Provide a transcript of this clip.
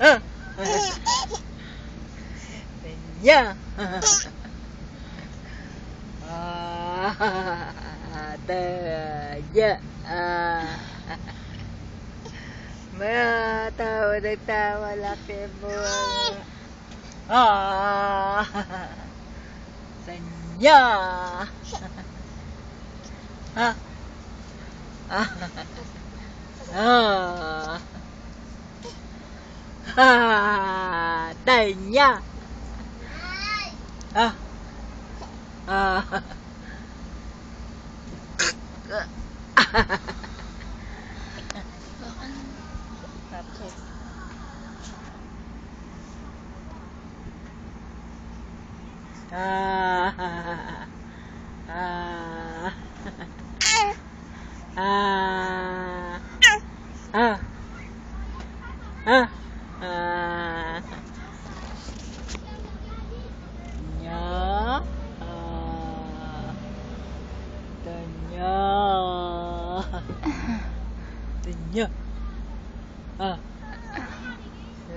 Ah. Ah. Tanya. Ah. Mga tao nagtawa laki mo. Ah. Tanya. Ah. Ah. Ah. à, đây nha. À, à, à, à, à, à, à. Ah. Nya. Ah. Tanya. Tanya. Ah.